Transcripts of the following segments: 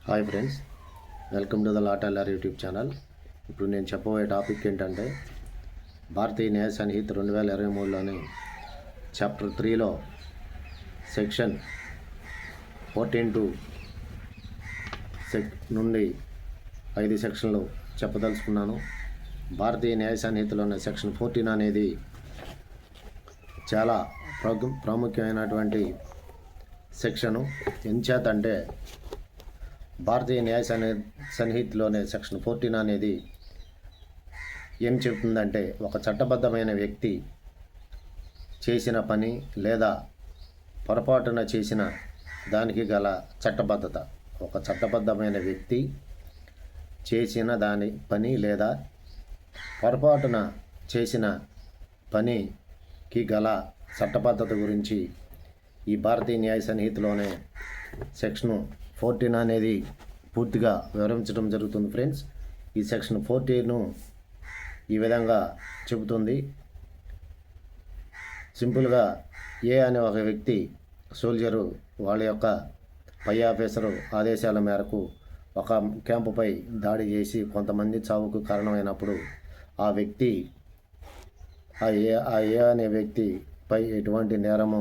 Hi friends welcome to the లాటాలర్ YouTube channel ఇప్పుడు నేను చెప్పబోయే టాపిక్ ఏంటంటే భారతీయ న్యాయ సన్నిహిత రెండు వేల ఇరవై మూడులోని చాప్టర్ త్రీలో సెక్షన్ ఫోర్టీన్ టు సెక్ నుండి ఐదు సెక్షన్లు చెప్పదలుచుకున్నాను. భారతీయ న్యాయ సన్నిహితలోని సెక్షన్ ఫోర్టీన్ అనేది చాలా ప్రాముఖ్యమైనటువంటి సెక్షను ఎంచేతంటే భారతీయ న్యాయ సన్ని సన్నిహితిలోనే సెక్షన్ ఫోర్టీన్ అనేది ఏం చెబుతుందంటే ఒక చట్టబద్ధమైన వ్యక్తి చేసిన పని లేదా పొరపాటున చేసిన దానికి గల చట్టబద్ధత. ఒక చట్టబద్ధమైన వ్యక్తి చేసిన దాని పని లేదా పొరపాటున చేసిన పనికి గల చట్టబద్ధత గురించి ఈ భారతీయ న్యాయ సన్నిహితిలోనే సెక్షను ఫోర్టీన్ అనేది పూర్తిగా వివరించడం జరుగుతుంది ఫ్రెండ్స్. ఈ సెక్షన్ ఫోర్టీను ఈ విధంగా చెబుతుంది. సింపుల్గా ఏ అనే ఒక వ్యక్తి సోల్జరు వాళ్ళ యొక్క పై ఆఫీసరు ఆదేశాల మేరకు ఒక క్యాంపుపై దాడి చేసి కొంతమంది చావుకు కారణమైనప్పుడు ఆ వ్యక్తి ఆ ఏ ఆ ఏ అనే వ్యక్తిపై ఎటువంటి నేరము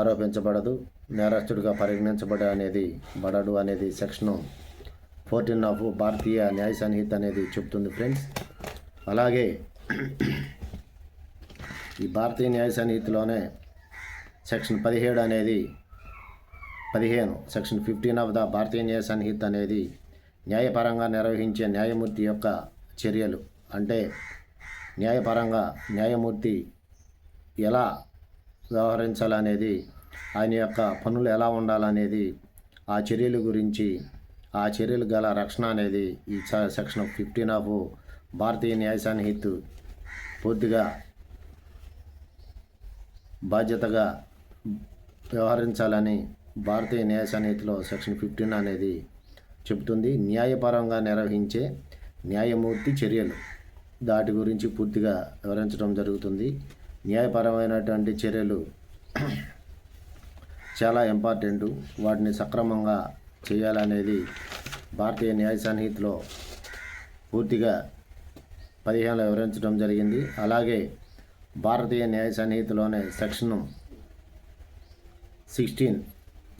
ఆరోపించబడదు. నేరస్తుడిగా పరిగణించబడ అనేది బడడు అనేది section fourteen of Bharatiya Nyaya సన్నిహిత అనేది చెబుతుంది ఫ్రెండ్స్. అలాగే ఈ భారతీయ న్యాయ సన్నిహితిలోనే సెక్షన్ పదిహేడు అనేది పదిహేను section fifteen of the Bharatiya Nyaya Sanhita అనేది న్యాయపరంగా నిర్వహించే న్యాయమూర్తి యొక్క చర్యలు. అంటే న్యాయపరంగా న్యాయమూర్తి ఎలా వ్యవహరించాలనేది ఆయన యొక్క పనులు ఎలా ఉండాలనేది ఆ చర్యల గురించి ఆ చర్యలు గల రక్షణ అనేది ఈ సెక్షన్ ఫిఫ్టీన్ ఆఫ్ భారతీయ న్యాయ సన్నిహిత్ పూర్తిగా బాధ్యతగా వ్యవహరించాలని భారతీయ న్యాయ సన్నిహితిలో సెక్షన్ ఫిఫ్టీన్ అనేది చెబుతుంది. న్యాయపరంగా నిర్వహించే న్యాయమూర్తి చర్యలు దాటి గురించి పూర్తిగా వివరించడం జరుగుతుంది. న్యాయపరమైనటువంటి చర్యలు చాలా ఇంపార్టెంట్ వాటిని సక్రమంగా చేయాలనేది భారతీయ న్యాయ సన్నిహితిలో పూర్తిగా పదిహేనులో వివరించడం జరిగింది. అలాగే భారతీయ న్యాయ సన్నిహితిలోనే సెక్షన్ సిక్స్టీన్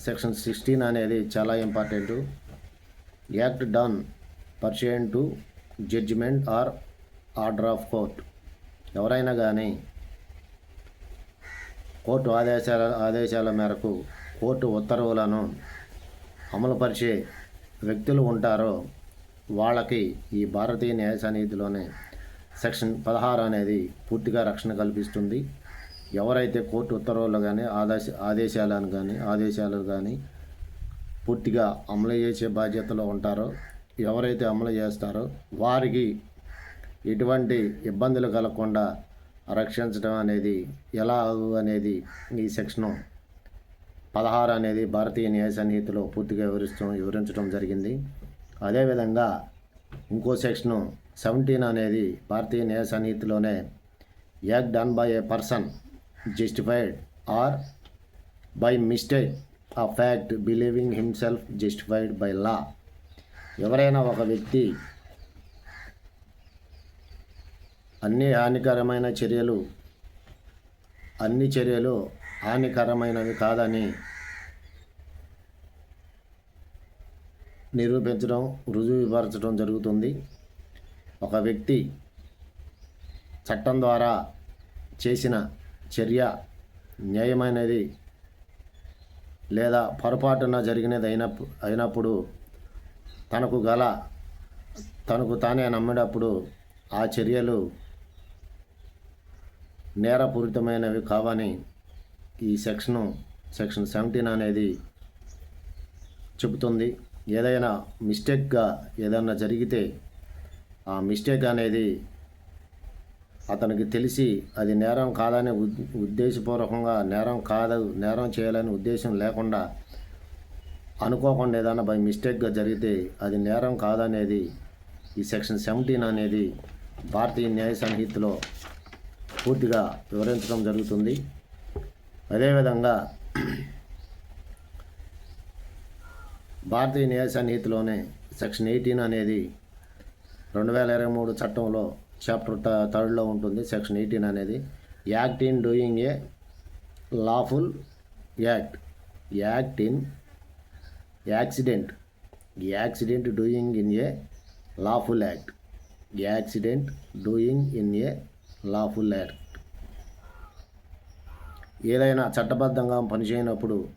సెక్షన్ సిక్స్టీన్ అనేది చాలా important act done pursuance to judgement or order of court. ఎవరైనా కానీ కోర్టు ఆదేశాల ఆదేశాల మేరకు కోర్టు ఉత్తర్వులను అమలుపరిచే వ్యక్తులు ఉంటారో వాళ్ళకి ఈ భారతీయ న్యాయ సన్నిధిలోనే సెక్షన్ పదహారు అనేది పూర్తిగా రక్షణ కల్పిస్తుంది. ఎవరైతే కోర్టు ఉత్తర్వులు కానీ ఆదేశ ఆదేశాలను కానీ ఆదేశాలు కానీ పూర్తిగా అమలు చేసే బాధ్యతలో ఉంటారో ఎవరైతే అమలు చేస్తారో వారికి ఎటువంటి ఇబ్బందులు కలగకుండా రక్షించడం అనేది ఎలా అనేది ఈ సెక్షను పదహారు అనేది భారతీయ న్యాయ సన్నిహితిలో పూర్తిగా వివరిస్తూ వివరించడం జరిగింది. అదేవిధంగా ఇంకో సెక్షను సెవెంటీన్ అనేది Bharatiya Nyaya సన్నిహితిలోనే act done by a person justified or by mistake of fact believing himself justified by law. ఎవరైనా ఒక వ్యక్తి అన్ని హానికరమైన చర్యలు అన్ని చర్యలు హానికరమైనవి కాదని నిరూపించడం రుజువుపరచడం జరుగుతుంది. ఒక వ్యక్తి చట్టం ద్వారా చేసిన చర్య న్యాయమైనది లేదా పొరపాటున జరిగినది అయినప్పుడు అయినప్పుడు తనకు గల తనకు తానే నమ్మినప్పుడు ఆ చర్యలు నేరపూరితమైనవి కావని ఈ సెక్షను సెక్షన్ సెవెంటీన్ అనేది చెబుతుంది. ఏదైనా మిస్టేక్గా ఏదైనా జరిగితే ఆ మిస్టేక్ అనేది అతనికి తెలిసి అది నేరం కాదని ఉద్- ఉద్దేశపూర్వకంగా నేరం కాదు నేరం చేయాలని ఉద్దేశం లేకుండా అనుకోకుండా ఏదైనా బై మిస్టేక్గా జరిగితే అది నేరం కాదనేది ఈ సెక్షన్ సెవెంటీన్ అనేది భారతీయ న్యాయ సంహితలో పూర్తిగా వివరించడం జరుగుతుంది. అదేవిధంగా భారతీయ న్యాయ సన్నిహితిలోనే సెక్షన్ ఎయిటీన్ అనేది రెండు వేల ఇరవై మూడు చట్టంలో చాప్టర్ థర్డ్లో ఉంటుంది. సెక్షన్ ఎయిటీన్ అనేది act in doing a lawful act. Act in accident. Accident doing in a lawful act. Accident doing in a lawful act ఏదైనా చట్టబద్ధంగా పనిచేయనప్పుడు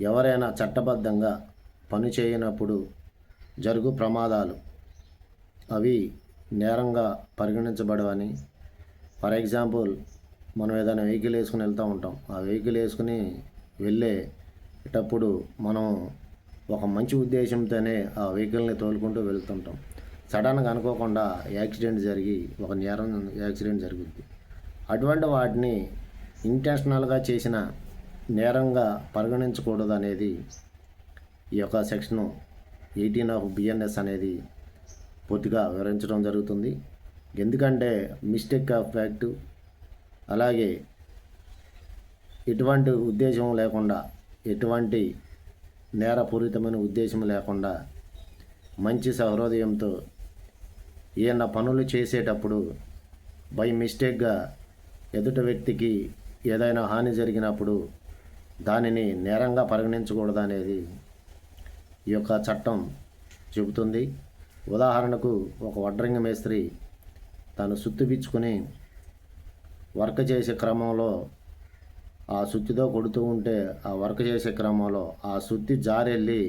ఎవరైనా చట్టబద్ధంగా పని చేయనప్పుడు జరుగు ప్రమాదాలు. అవి నేరంగా పరిగణించబడవని ఫర్ ఎగ్జాంపుల్ మనం ఏదైనా వెహికల్ వేసుకుని వెళ్తూ ఉంటాం. ఆ వెహికల్ వేసుకుని వెళ్ళేటప్పుడు మనం ఒక మంచి ఉద్దేశంతోనే ఆ వెహికల్ని తోలుకుంటూ వెళ్తుంటాం. సడన్గా అనుకోకుండా యాక్సిడెంట్ జరిగి ఒక నేరం యాక్సిడెంట్ జరుగుద్ది అటువంటి వాటిని ఇంటెన్షనల్గా చేసిన నేరంగా పరిగణించకూడదు అనేది ఈ యొక్క సెక్షను ఎయిటీన్ ఆఫ్ బిఎన్ఎస్ అనేది పూర్తిగా వివరించడం జరుగుతుంది. ఎందుకంటే మిస్టేక్ ఆఫ్ ఫ్యాక్ట్ అలాగే ఎటువంటి ఉద్దేశం లేకుండా ఎటువంటి నేరపూరితమైన ఉద్దేశం లేకుండా మంచి సహృదయంతో ఏమన్నా పనులు చేసేటప్పుడు బై మిస్టేక్గా ఎదుటి వ్యక్తికి ఏదైనా హాని జరిగినప్పుడు దానిని నేరంగా పరిగణించకూడదు అనేది ఈ యొక్క చట్టం చెబుతుంది. ఉదాహరణకు ఒక వడ్రంగి మేస్త్రి తను సుత్తి పిచ్చుకొని వర్క్ చేసే క్రమంలో ఆ సుత్తితో కొడుతూ ఉంటే ఆ వర్క్ చేసే క్రమంలో ఆ సుత్తి జారెళ్ళి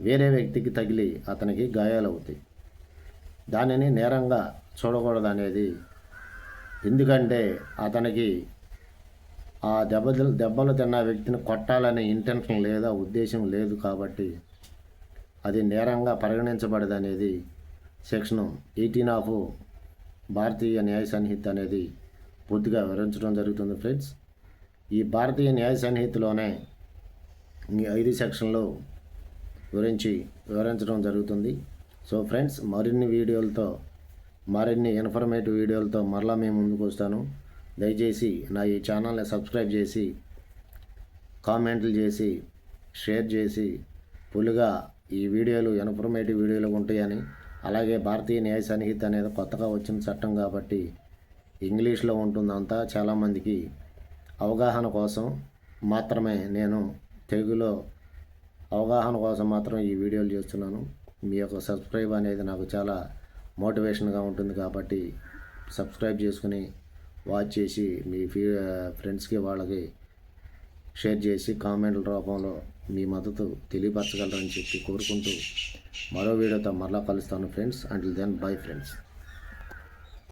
వేరే వ్యక్తికి తగిలి అతనికి గాయాలవుతాయి. దానిని నేరంగా చూడకూడదు అనేది ఎందుకంటే అతనికి ఆ దెబ్బలు దెబ్బలు తిన్న వ్యక్తిని కొట్టాలనే ఇంటెన్షన్ లేదా ఉద్దేశం లేదు కాబట్టి అది నేరంగా పరిగణించబడదు అనేది section eighteen of Bharatiya Nyaya సన్నిహిత అనేది పూర్తిగా వివరించడం జరుగుతుంది ఫ్రెండ్స్. ఈ భారతీయ న్యాయ సన్నిహితిలోనే ఈ ఐదు సెక్షన్లు గురించి వివరించడం జరుగుతుంది. సో ఫ్రెండ్స్ మరిన్ని వీడియోలతో మరిన్ని ఇన్ఫర్మేటివ్ వీడియోలతో మరలా మేము ముందుకు వస్తాను. దయచేసి నా ఈ ఛానల్ని సబ్స్క్రైబ్ చేసి కామెంట్లు చేసి షేర్ చేసి ఫుల్గా ఈ వీడియోలు ఇన్ఫర్మేటివ్ వీడియోలు ఉంటాయని అలాగే భారతీయ న్యాయ సన్నిహిత అనేది కొత్తగా వచ్చిన చట్టం కాబట్టి ఇంగ్లీష్లో ఉంటుందంతా చాలామందికి అవగాహన కోసం మాత్రమే నేను తెలుగులో అవగాహన కోసం మాత్రం ఈ వీడియోలు చేస్తున్నాను. మీ యొక్క సబ్స్క్రైబ్ అనేది నాకు చాలా మోటివేషన్గా ఉంటుంది కాబట్టి సబ్స్క్రైబ్ చేసుకుని వాచ్ చేసి మీ ఫీ ఫ్రెండ్స్కి వాళ్ళకి షేర్ చేసి కామెంట్ల రూపంలో మీ మద్దతు తెలియపరచగలరని చెప్పి కోరుకుంటూ మరో వీడియోతో మరలా కలుస్తాను friends until then bye friends